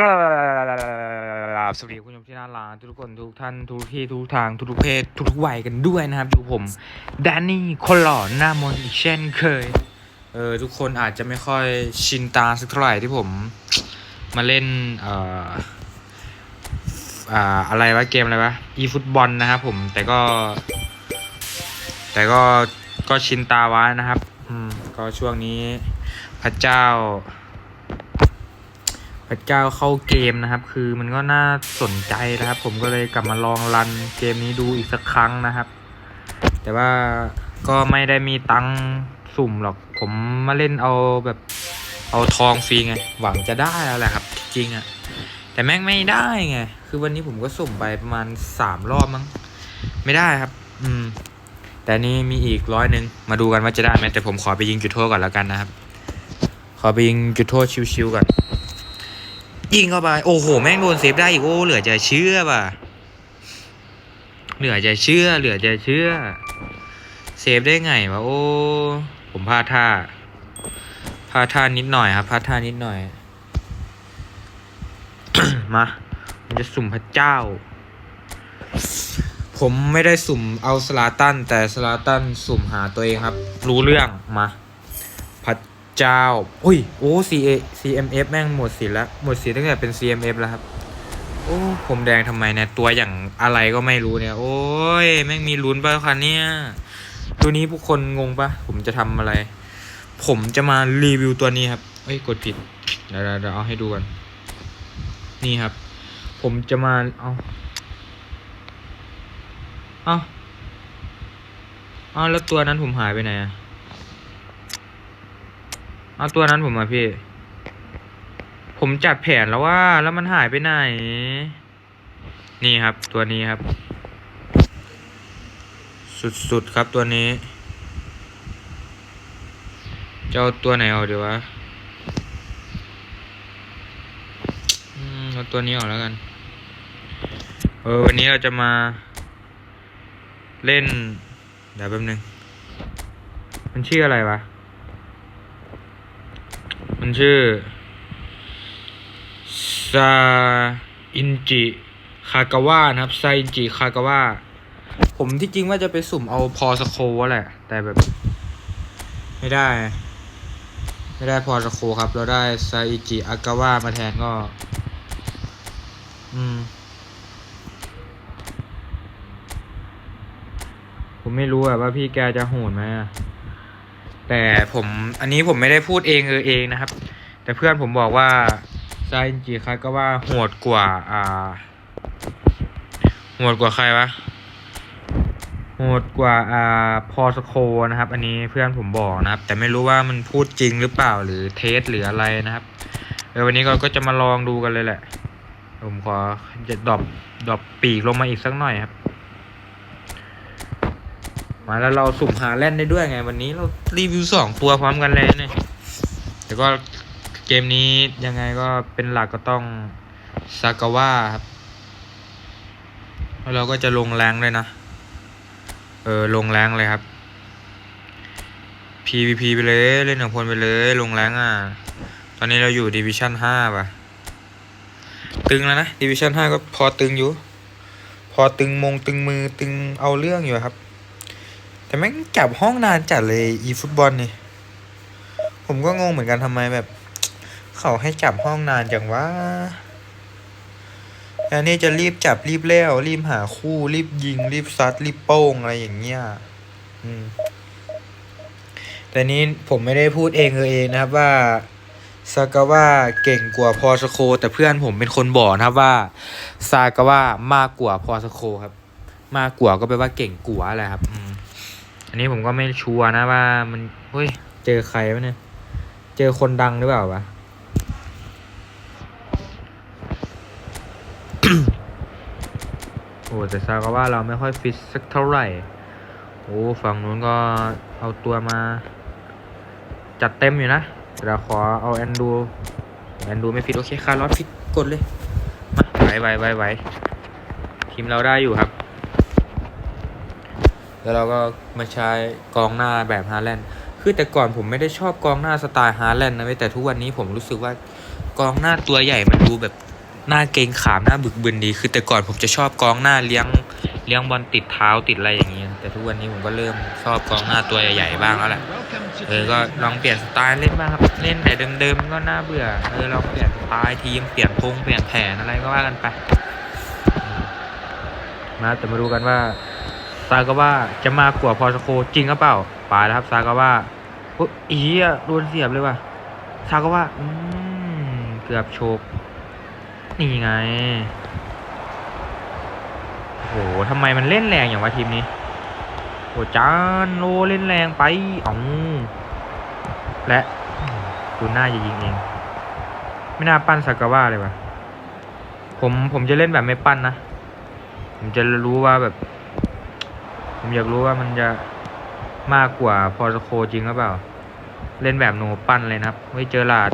กราบสวัสดีคุณผู้ชมที่น่ารักทุกคนทุกท่านทุกที่ทุกทางทุกเพศทุกวัยกันด้วยนะครับอยู่ผมแดนนี่คนหล่อหน้ามนอีกเช่นเคยเออทุกคนอาจจะไม่ค่อยชินตาสักเท่าไหร่ที่ผมมาเล่นเอ่ออ่าอะไรวะเกมอะไรวะอีฟุตบอลนะครับผมแต่ก็ แต่ก็ก็ชินตาไว้นะครับ อืมก็ช่วงนี้พระเจ้า พระเจ้าเข้าเกมนะครับ คือมันก็น่าสนใจนะครับ ผมก็เลยกลับมาลองรันเกมนี้ดูอีกสักครั้งนะครับ แต่ว่าก็ไม่ได้มีตังสุ่มหรอก ผมมาเล่นเอาแบบเอาทองฟรีไง หวังจะได้แล้วแหละครับ จริงอะ่ะ แต่แม่งไม่ได้ไง คือวันนี้ผมก็สุ่มไปประมาณสามรอบมั้ง ไม่ได้ครับ อืม แต่นี่มีอีกร้อยหนึ่งมาดูกันว่าจะได้ไหมแต่ผมขอไปยิงจุดโทษก่อนแล้วกันนะครับ ขอไปยิงจุดโทษชิวๆก่อน ยิงเข้าไป โอ้โห แม่งโดนเซฟได้อีก โอ้ เหลือจะเชื่อป่ะ เหลือจะเชื่อ เหลือจะเชื่อ เซฟได้ไงวะ โอ้ ผมพลาดท่า พลาดท่านิดหน่อยครับ พลาดท่านิดหน่อย มาผมจะสุ่มพระเจ้า ผมไม่ได้สุ่มเอาสลาตัน แต่สลาตันสุ่มหาตัวเองครับ รู้เรื่อง มา เจ้าอุ้ย โอ้ CA CMF แม่งหมดสิทธิ์แล้ว หมดสิทธิ์ตั้งแต่เป็น CMF แล้วครับ โอ้ผมแดงทำไมเนี่ย ตัวอย่างอะไรก็ไม่รู้เนี่ย โอ้ย แม่งมีลุ้นป่ะคันเนี่ย ตัวนี้ผู้คนงงปะผมจะทำอะไร ผมจะมารีวิวตัวนี้ครับเอ้ย กดผิด เดี๋ยวเดี๋ยวเอาให้ดูกัน นี่ครับ ผมจะมา เอาเอาเอาแล้วตัวนั้นผมหายไปไหนอะ เอาตัวนั้นผมมาพี่ ผมจัดแผนแล้วว่า แล้วมันหายไปไหน นี่ครับ ตัวนี้ครับ สุดๆครับตัวนี้จะเอาตัวไหนออกดีวะเอาตัวนี้ออกแล้วกัน เออ วันนี้เราจะมา เล่นเดี๋ยวแป๊บนึง มันชื่ออะไรวะ มันชื่อซาอินจิคากาวะนะครับซาอินจิคากาวะผมที่จริงว่าจะไปสุ่มเอาพอสโคแหละ แต่แบบ ไม่ได้ ไม่ได้พอสโคครับ เราได้ซาอิจิอากาวะมาแทนก็ อืม ผมไม่รู้อะว่าพี่แกจะโหดไหมอะ แต่ผมอันนี้ผมไม่ได้พูดเองเออเองนะครับ แต่เพื่อนผมบอกว่าซาอินจิคาก็ว่าโหดกว่าอ่าโหดกว่าใครวะโหดกว่าอ่าพอสโคนะครับ อันนี้เพื่อนผมบอกนะครับ แต่ไม่รู้ว่ามันพูดจริงหรือเปล่าหรือเทสหรืออะไรนะครับเออวันนี้เราก็จะมาลองดูกันเลยแหละ ผมขอจะดรอปดรอปปีกลงมาอีกสักหน่อยครับ มาแล้วเราสุ่มหาแล่นได้ด้วยไง วันนี้เรารีวิวสองตัวพร้อมกันเลยเนี่ยแต่ก็เกมนี้ยังไงก็เป็นหลักก็ต้องซากาวะครับแล้วเราก็จะลงแรงเลยนะ เออลงแรงเลยครับ PVP ไปเลยเล่นหนึ่งคนไปเลยลงแรงอะ ตอนนี้เราอยู่ดิวิชั่นห้าป่ะ ตึงแล้วนะดิวิชั่นห้าก็พอตึงอยู่ พอตึงมงตึงมือตึงเอาเรื่องอยู่ครับ แต่แม่งจับห้องนานจัดเลยอีฟุตบอลนี่ ผมก็งงเหมือนกันทำไมแบบ เขาให้จับห้องนานจังวะแทนนี่จะรีบจับรีบเล้วรีบหาคู่รีบยิง รีบซัดรีบโป้งอะไรอย่างเงี้ย อืม แต่นี้ผมไม่ได้พูดเองเออเองนะครับว่าซากาวะเก่งกว่าพอสโค แต่เพื่อนผมเป็นคนบอกนะครับว่าซากาวะมากกว่าพอสโคครับ มากกว่าก็แปลว่าเก่งกว่าแหละครับ อันนี้ผมก็ไม่ชัวร์นะว่ามันเฮ้ยเจอใครวะเนี่ย เจอคนดังหรือเปล่าวะโอ้แต่ซากาว่าเราไม่ค่อยฟิตสักเท่าไหร่ โอ้ฝั่งนู้นก็เอาตัวมา จัดเต็มอยู่นะเราขอเอาแอนดู แอนดูไม่ฟิตโอเคคาร์ลอสฟิตกดเลย มาไหวไหวไหวไหวทีมเราได้อยู่ครับ แล้วเราก็มาใช้กองหน้าแบบฮาแลนด์คือแต่ก่อนผมไม่ได้ชอบกองหน้าสไตล์ฮาแลนด์นะแต่ทุกวันนี้ผมรู้สึกว่ากองหน้าตัวใหญ่มันดูแบบหน้าเกงขามหน้าบึกบึนดี คือแต่ก่อนผมจะชอบกองหน้าเลี้ยงเลี้ยงบอลติดเท้าติดอะไรอย่างเงี้ยแต่ทุกวันนี้ผมก็เริ่มชอบกองหน้าตัวใหญ่ๆบ้างแล้วแหละเออก็ลองเปลี่ยนสไตล์เล่นบ้างครับเล่นแต่เดิมๆก็น่าเบื่อเออลองเปลี่ยนสไตล์ทีมเปลี่ยนพงเปลี่ยนแผนอะไรก็ว่ากันไปมาแต่มาดูกันว่า ซากาว่าจะมากว่าพอสโคจริงหรือเปล่าไปแล้วครับซากาว่าโอ้ยอีอะโดนเสียบเลยว่ะซากาว่าอืมเกือบโชกนี่ไงโหทำไมมันเล่นแรงอย่างวะทีมนี้โอ้จานโลเล่นแรงไปอ๋อและดูหน้าจะยิงเอง ไม่น่าปั้นซากาว่าเลยว่ะผมผมจะเล่นแบบไม่ปั้นนะ ผมจะรู้ว่าแบบ ผมอยากรู้ว่ามันจะมากกว่าพอสโคจริงหรือเปล่า เล่นแบบโนปั้นเลยนะครับไม่เจอหลาด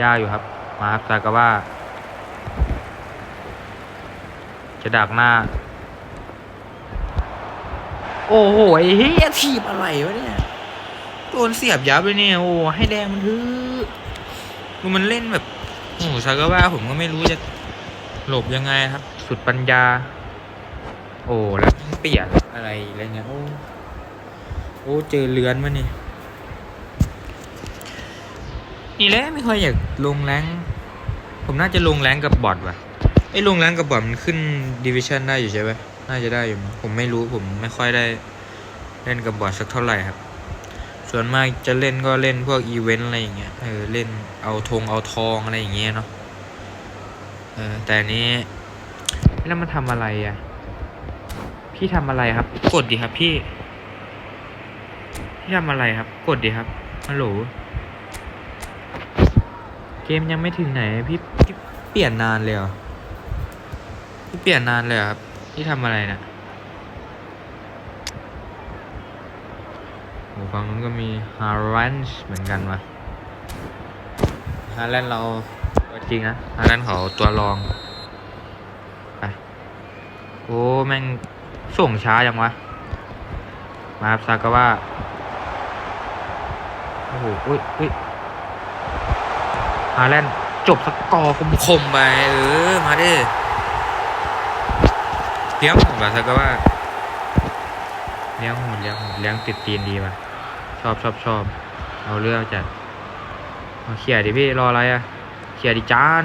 ย่าอยู่ครับ มาครับซากาว่า จะดักหน้า โอ้โหไอ้เฮียทีบอะไรวะเนี่ยโดนเสียบยับเลยเนี่ยโอ้ให้แดงมันทือดูมันเล่นแบบโอ้ซากาว่าผมก็ไม่รู้จะหลบยังไงครับ สุดปัญญา โอ้แล้วเปลี่ยนอะไรอะไรเงี้ยโอ้โอ้เจอเลือนมานี่นี่แหละไม่ค่อยอยากลงแรงผมน่าจะลงแรงกับบอทว่ะไอ้ลงแรงกับบอทมันขึ้นดิวิชันได้อยู่ใช่ไหมน่าจะได้อยู่ผมไม่รู้ผมไม่ค่อยได้เล่นกับบอทสักเท่าไหร่ครับ ส่วนมากจะเล่นก็เล่นพวกอีเวนต์อะไรอย่างเงี้ยเออเล่นเอาธงเอาทองอะไรอย่างเงี้ยเนาะเออแต่นี้แล้วมันทำอะไรอะ พี่ทำอะไรครับ กดดิครับพี่ พี่ทำอะไรครับ กดดิครับฮัลโหลเกมยังไม่ถึงไหนพี่พี่เปลี่ยนนานเลยเหรอพี่เปลี่ยนนานเลยเหรอครับพี่ทำอะไรนะโอ้ฝั่งนู้นก็มีฮารันช์เหมือนกันวะฮาแลนด์เราตัวจริงนะฮาแลนด์เขาตัวรอง ไป โอ้ แม่ง ส่งช้าจังวะ มาครับซากาว่าโอ้โหอุ้ยอุ้ยฮาแลนด์จบสกอร์คมๆไปเออ มาดิเลี้ยงหุ่นว่ะสักว่าเลี้ยงหุ่นเลี้ยงหุ่นเลี้ยงติดตีนดีว่ะชอบชอบชอบเอาเรื่องจัดเอาเขี่ยดิพี่รออะไรอะเขี่ยดิจาน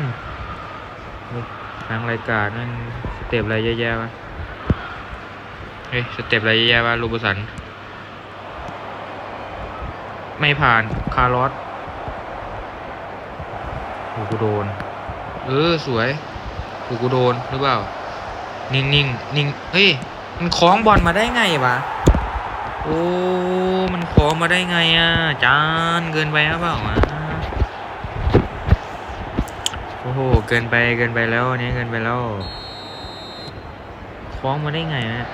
โอ้ยทางรายการนั่นสเต็ปอะไรแย่ๆวะ ฮ้ยสเต็ปอะไรแย่วะลูบุสัน ไม่ผ่าน คาร์ลอสโอ้กูโดน เออ สวยโอ้กูโดนหรือเปล่า นิ่งนิ่งนิ่งเฮ้ย มันคล้องบอลมาได้ไงวะ โอ้ มันคล้องมาได้ไงอะ จานเกินไปหรือเปล่าวะโอ้โห เกินไป เกินไปแล้วอันนี้เกินไปแล้วคล้องมาได้ไงเนี่ย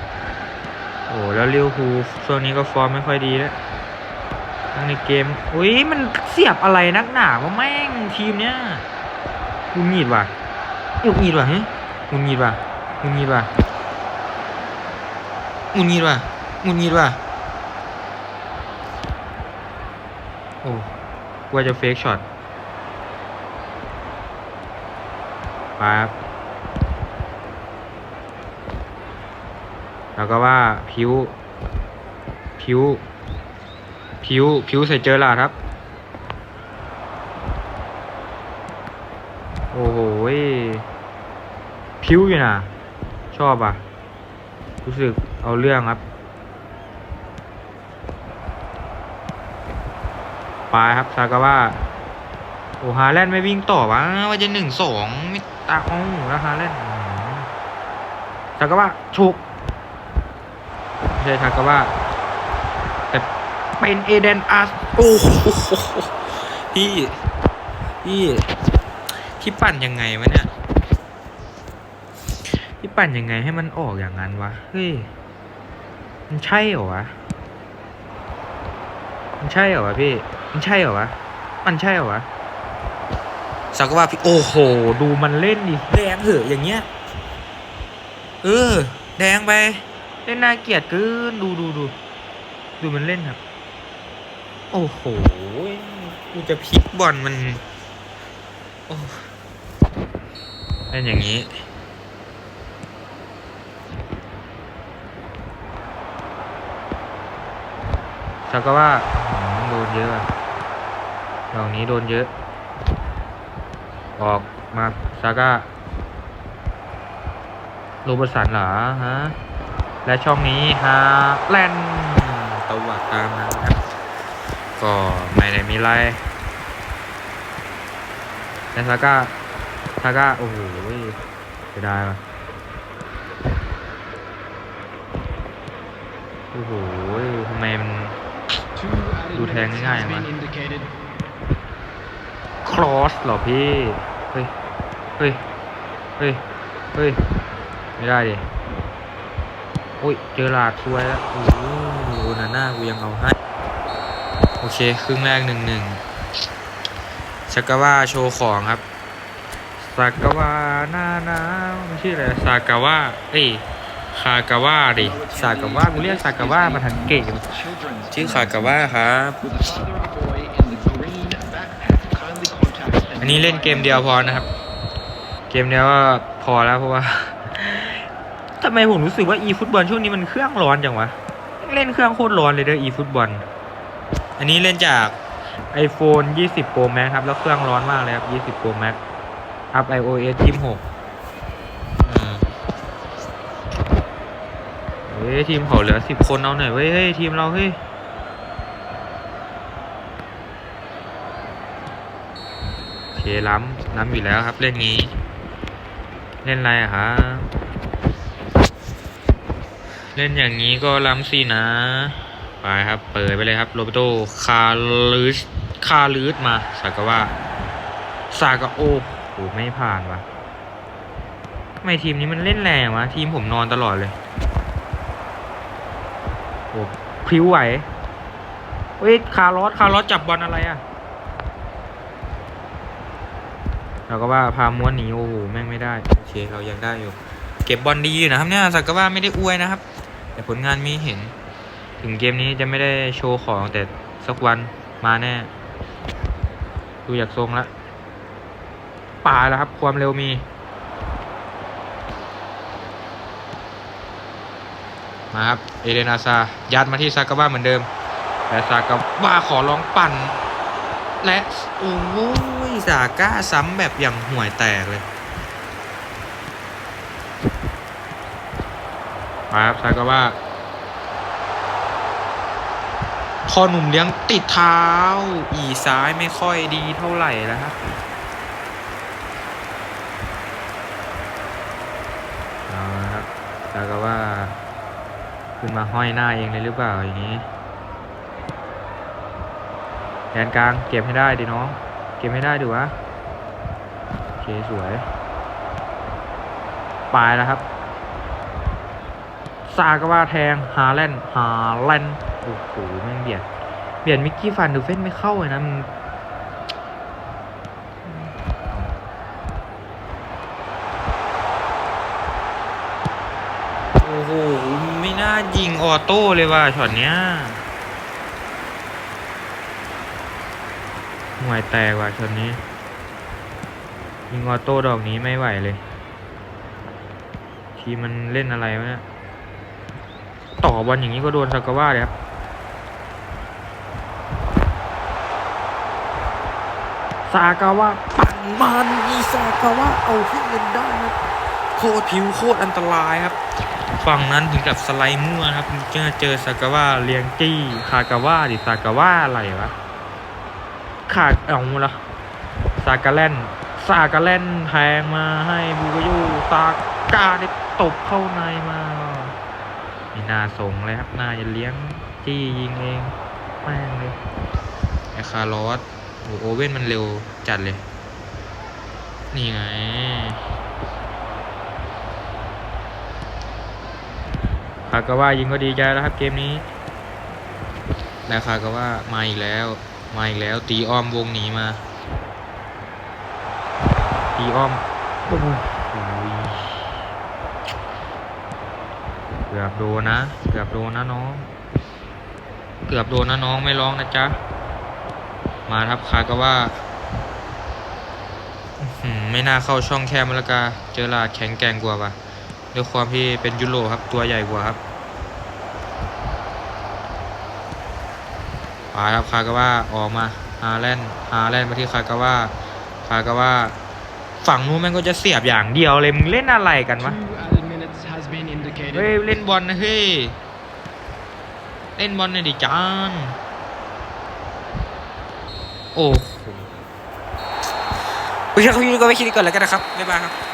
โอ้แล้วลิวพูช่วงนี้ก็ฟอร์มไม่ค่อยดีแล้วทั้งในเกมอุ้ยมันเสียบอะไรนักหนาวะแม่งทีมเนี้ยงุนงีดว่ะงุนงีดว่ะฮะงุนงีดว่ะงุนงีดว่ะงุนงีดว่ะงุนงีดว่ะโอ้ว่าจะเฟกช็อตครับ แล้วก็ว่าผิวผิวผิวผิวใส่เจอลาดครับ โอ้โหผิวอยู่นะชอบอะ รู้สึกเอาเรื่องครับ ไปครับซากาว่าโอ้ฮาแลนด์ไม่วิ่งต่อวะว่าจะหนึ่งสองไม่ตาโอ้แล้วฮาแลนด์ซากาว่าฉุก ไม่ใช่ซากาว่า แต่เป็นเอเดนอาร์โอ้โหพี่พี่พี่ปั่นยังไงวะเนี่ยพี่ปั่นยังไงให้มันออกอย่างนั้นวะเฮ้ยมันใช่เหรอวะมันใช่เหรอวะพี่มันใช่เหรอวะมันใช่เหรอวะสักว่าพี่โอ้โห ดูมันเล่นดิแดงเหอะอย่างเงี้ยเออแดงไป เล่นน่าเกลียดเกินดูดูดูดูมันเล่นครับ โอ้โหกูจะพลิกบอลมันโอ้เล่นอย่างนี้ซากาว่าโดนเยอะอะดอกนี้โดนเยอะ ออกมาซาก้าโรเบอร์สันเหรอฮะ และช่องนี้ฮาแลนด์ตวัดตามนะครับ ก็ไม่ได้มีไรแต่ซาก้าซาก้าโอ้โหเสียดายว่ะโอ้โหทำไมมันดูแทงง่ายๆมาครอสเหรอพี่ เฮ้ย เฮ้ย เฮ้ย เฮ้ย ไม่ได้ดิ อ้ย เจอหลาดช่วยแล้วโอ้โหนาน่ากูยังเอาให้ โอเค ครึ่งแรกหนึ่งหนึ่งซากาวะโชว์ของครับซากาวะหน้าหนาวมันชื่ออะไรซากาวะเอ้ยคากาวะดิซากาวะกูเรียกซากาวะมาทันเก่งชื่อคากาวะครับ อันนี้เล่นเกมเดียวพอนะครับ เกมเดียวก็พอแล้วเพราะว่า ทำไมผมรู้สึกว่า e ฟุตบอลช่วงนี้มันเครื่องร้อนจังวะ เล่นเครื่องโคตรร้อนเลยเด้อ e ฟุตบอลอันนี้เล่นจาก iPhone 20 Pro Max ครับ แล้วเครื่องร้อนมากเลยครับ 20 Pro Max อัพ iOS 26เฮ้ย ทีมเขาเหลือ 10 คนเอาหน่อยเว้ยเฮ้ย ทีมเราเฮ้ยโอเคล้ำล้ำอยู่แล้วครับ เล่นงี้ เล่นอะไรอะครับ เล่นอย่างนี้ก็ล้ำสินะ ไปครับ เปิดไปเลยครับ โรเบโต คาลืสคาลืสมาสากาว่าสากาโอโหไม่ผ่านวะทำไมทีมนี้มันเล่นแรงวะ ทีมผมนอนตลอดเลย โอ้พริ้วไหวเฮ้ย คาร์ลอส คาร์ลอสจับบอลอะไรอะเราก็ว่าพาม้วนหนีโอ้โหแม่งไม่ได้ โอเค เรายังได้อยู่ เก็บบอลดีอยู่นะครับเนี่ยสักก็ว่าไม่ได้อวยนะครับ แต่ผลงานมีเห็น ถึงเกมนี้จะไม่ได้โชว์ของแต่สักวันมาแน่ ดูจากทรงละป่าแล้วครับ ความเร็วมี มาครับ เอเดนาซา ยัดมาที่ซากาว่าเหมือนเดิม แต่ซากาว่าขอลองปั่น และ โอ้ยสาก้าซ้ำแบบอย่างห่วยแตกเลย มาครับซากาว่าพอหนุ่มเลี้ยงติดเท้า อีซ้ายไม่ค่อยดีเท่าไหร่แล้วครับเอาละครับซากาว่า ขึ้นมาห้อยหน้าเองเลยหรือเปล่าอย่างนี้แกนกลางเก็บให้ได้ดิน้อง เก็บให้ได้ดิวะโอเคสวย ปลายแล้วครับ ซากาว่าแทงฮาแลนด์ฮาแลนด์โอ้โหแม่งเบียดเบียดมิกกี้ฟันดูเฟนไม่เข้าเลยนะมันโอ้โหไม่น่ายิงออโต้เลยว่ะช็อตเนี้ยห่วยแตกว่ะชนนี้ ยิงออโต้ดอกนี้ไม่ไหวเลย ทีมมันเล่นอะไรวะเนี่ย ต่อบอลอย่างนี้ก็โดนซากาว่าเลยครับซากาวะปั่นมันอีซากาวะเอาให้เงินได้ครับโคตรผิวโคตรอันตรายครับ ฝั่งนั้นถึงกับสไลด์มั่วครับเจอเจอซากาวะเลียงจี้คากาวะดิซากาวะอะไรวะขาดเอาละซากาแลนซากาแลนแทงมาให้บูกายูซากาได้ตบเข้าในมา มีนาส่งเลยครับน่าจะเลี้ยงจี้ยิงเองแม่งเลยไอคาร์ลอสโอ้โอเว่นมันเร็วจัดเลย นี่ไงคากาว่ายิงก็ดีใจแล้วครับเกมนี้แล้วคากาว่ามาอีกแล้ว มาอีกแล้ว ตีอ้อมวงหนีมา ตีอ้อมโอ้โหเกือบโดนนะ เกือบโดนนะน้อง เกือบโดนนะน้องไม่ร้องนะจ๊ะ มาครับคากาว่า ไม่น่าเข้าช่องแคบมะลกา เจอลาดแข็งแกร่งกว่าปะด้วยความที่เป็นยุโรครับตัวใหญ่กว่าครับไปครับคากาว่าออกมาฮาแลนด์ฮาแลนด์มาที่คากาว่าคากาว่าฝั่งนู้นแม่งก็จะเสียบอย่างเดียวเลยมึงเล่นอะไรกันวะ เฮ้ยเล่นบอลนะเฮ้ยเล่นบอลหน่อยดิจานโอ้โหโอเคครับพี่ก็ไว้คิดก่อนแล้วกันนะครับบ๊ายบายครับ